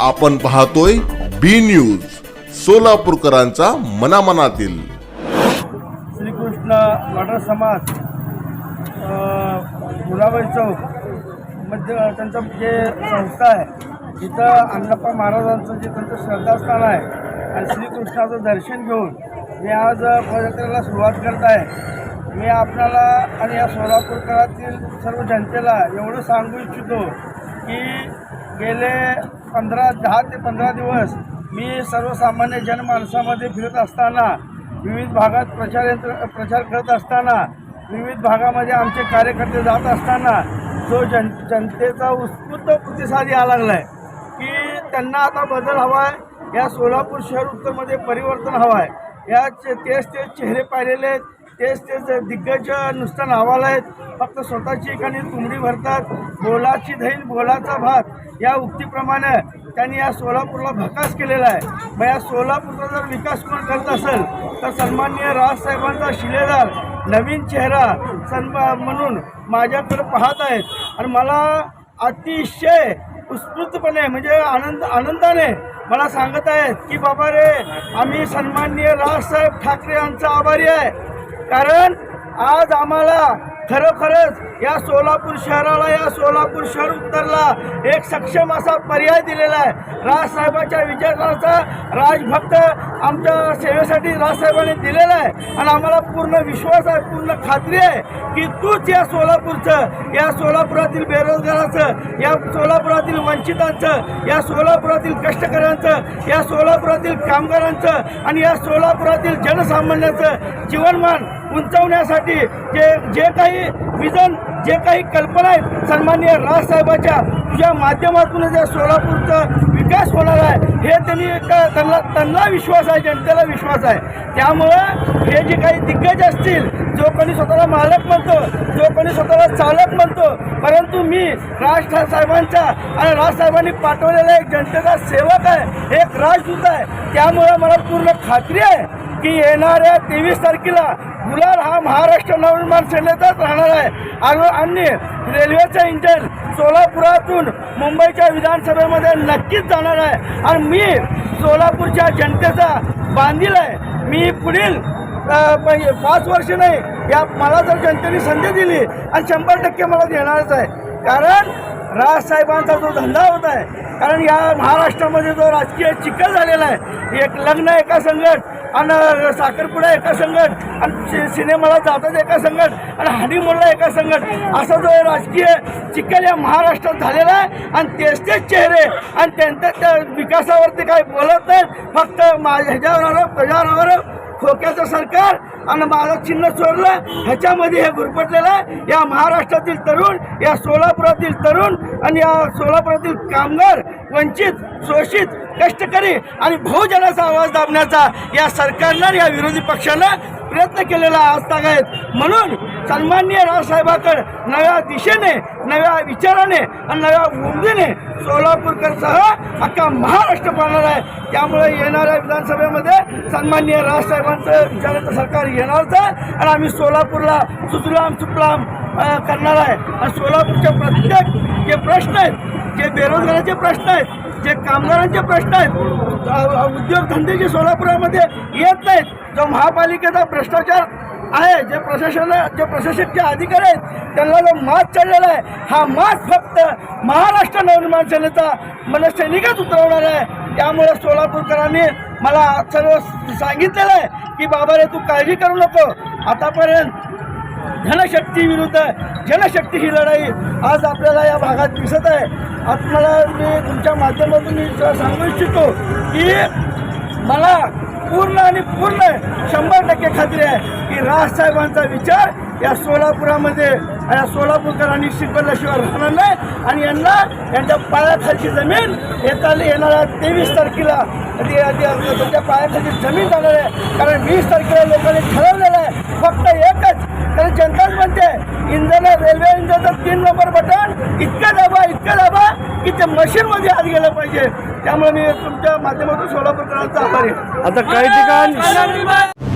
आपण पाहतोय B news सोलापूरकरांचा मनामनातील. श्रीकृष्ण मराठा समाज गुलाबाई चौकमध्ये त्यांचं जे संस्था आहे इथं अण्णप्पा महाराजांचं जे त्यांचं श्रद्धास्थान आहे आणि श्रीकृष्णाचं दर्शन घेऊन मी आज पदयात्रेला सुरुवात करत आहे. मी आपल्याला आणि या सोलापूरकरातील सर्व जनतेला एवढं सांगू इच्छितो की गेले पंधरा दहा ते पंधरा दिवस मी सर्वसामान्य जनमानसामध्ये फिरत असताना विविध भागात प्रचार यंत्र प्रचार करत असताना विविध भागामध्ये आमचे कार्यकर्ते जात असताना जो जन जनतेचा उत्स्फूर्त प्रतिसाद यायला लागला आहे की त्यांना आता बदल हवा आहे या सोलापूर शहर उत्तरमध्ये परिवर्तन हवं आहे या चे- तेच तेच चेहरे पाहिलेले आहेत. तेच तेच दिग्गज नुसतं नावाला आहेत. फक्त स्वतःची एखादी तुंबडी भरतात. बोलाची धैन बोलाचा भात. या उक्तीप्रमाणे त्यांनी या सोलापूरला भकास केलेला आहे. मग या सोलापूरचा जर विकास कोण करत असेल तर सन्माननीय राजसाहेबांचा शिलेदार नवीन चेहरा सन्मा म्हणून माझ्याकडे पाहत आहेत. आणि मला अतिशय उत्स्फूर्तपणे म्हणजे आनंद आनंदाने मला सांगत आहेत की बाबा रे आम्ही सन्माननीय राजसाहेब ठाकरे यांचा आभारी आहे. कारण आज आम्हाला खरोखरच या सोलापूर शहराला या सोलापूर शहर उत्तरला एक सक्षम असा पर्याय दिलेला आहे. राजसाहेबांच्या विचाराचा राजभक्त आमच्या सेवेसाठी राजसाहेबांनी दिलेला आहे. आणि आम्हाला पूर्ण विश्वास आहे पूर्ण खात्री आहे की तूच या सोलापूरचं या सोलापुरातील बेरोजगाराचं या सोलापुरातील वंचितांचं या सोलापुरातील कष्टकऱ्यांचं या सोलापुरातील कामगारांचं आणि या सोलापुरातील जनसामान्याचं जीवनमान उंचावण्यासाठी जे जे काही विजन जे काही कल्पना आहेत सन्माननीय राजसाहेबाच्या तुझ्या माध्यमातून जे सोलापूरचा विकास होणार आहे हे त्यांनी त्यांना त्यांना विश्वास आहे जनतेला विश्वास आहे. त्यामुळं हे जे काही दिग्गज असतील जो कोणी स्वतःला मालक म्हणतो जो कोणी स्वतःला चालक म्हणतो परंतु मी राज साहेबांचा आणि राजसाहेबांनी पाठवलेला एक जनतेचा सेवक आहे एक राजदूत आहे. त्यामुळं मला पूर्ण खात्री आहे की येणाऱ्या तेवीस तारखेला गुलाल हा महाराष्ट्र नवनिर्माण सेनेचाच राहणार आहे. आणि आणि रेल्वेचं सोलापुरातून मुंबईच्या विधानसभेमध्ये नक्कीच जाणार आहे. आणि मी सोलापूरच्या जनतेचा बांधील आहे. मी पुढील पाच वर्ष नाही या मला जर जनतेने संधी दिली आणि शंभर टक्के मला देणारच आहे. कारण राजसाहेबांचा जो धंदा होत आहे कारण या महाराष्ट्रामध्ये जो राजकीय चिखल झालेला आहे एक लग्न एका संघट आणि साखरपुडा एका संघट आणि सि- सिनेमाला जातात एका संघट आणि हनीमूनला एका संघट असा जो राजकीय चिखल या महाराष्ट्रात झालेला आहे आणि तेच तेच चेहरे आणि त्यांच्या त्या विकासावरती काही बोलत नाहीत फक्त माझ्या ह्याच्यावर प्रजावर खोक्याचं सरकार आणि माझं चिन्ह चोरलं ह्याच्यामध्ये हे गुरपटलेलं आहे. या महाराष्ट्रातील तरुण या सोलापुरातील तरुण आणि या सोलापुरातील कामगार वंचित शोषित कष्टकरी आणि बहुजनाचा आवाज दाबण्याचा या सरकारनं या विरोधी पक्षानं प्रयत्न केलेला आज आहेत म्हणून सन्माननीय रावसाहेबाकडे नव्या दिशेने नव्या विचाराने आणि नव्या उमदीने सोलापूरकरसह अख्खा महाराष्ट्र पाहणार आहे. त्यामुळे येणाऱ्या विधानसभेमध्ये सन्माननीय राजसाहेबांचं विचाराचं सरकार येणारच आहे आणि आम्ही सोलापूरला सुजलाम सुफलाम करणार आहे. आणि सोलापूरचे प्रत्येक जे प्रश्न आहेत जे बेरोजगाराचे प्रश्न आहेत जे कामगारांचे प्रश्न आहेत उद्योगधंदे जे सोलापुरामध्ये येत नाहीत जो महापालिकेचा भ्रष्टाचार आहे जे प्रशासन जे प्रशासकीय अधिकारी आहेत त्यांना जो मात चढलेला आहे हा मात फक्त महाराष्ट्र नवनिर्माण सेनेचा मनसैनिकच उतरवणार आहे. त्यामुळे सोलापूरकरांनी मला सर्व सांगितलेलं आहे की बाबा रे तू काळजी करू नको. आतापर्यंत धनशक्ती विरुद्ध जनशक्ती ही लढाई आज आपल्याला या भागात दिसत आहे. आज मला मी तुमच्या माध्यमातून मी सांगू इच्छितो की मला पूर्ण आणि पूर्ण शंभर टक्के खात्री आहे की राजसाहेबांचा विचार या सोलापुरामध्ये या सोलापूरकरांनी शिकवल्याशिवाय राहणार नाही. आणि यांना यांच्या पायाखालची जमीन येताना येणाऱ्या तेवीस तारखेला. त्यांच्या पायाखालची जमीन जाणार आहे. कारण वीस तारखेला लोकांनी ठरवलेलं आहे. फक्त एकच कारण जनताच म्हणते इंधन रेल्वे इंधनचं तीन नंबर बटन इतकं दाबा इतकं दाबा की ते मशीनमध्ये आत गेलं पाहिजे. त्यामुळे मी तुमच्या माध्यमातून सोलापूरकरांचा आभारी आहे. आता काही ठिकाण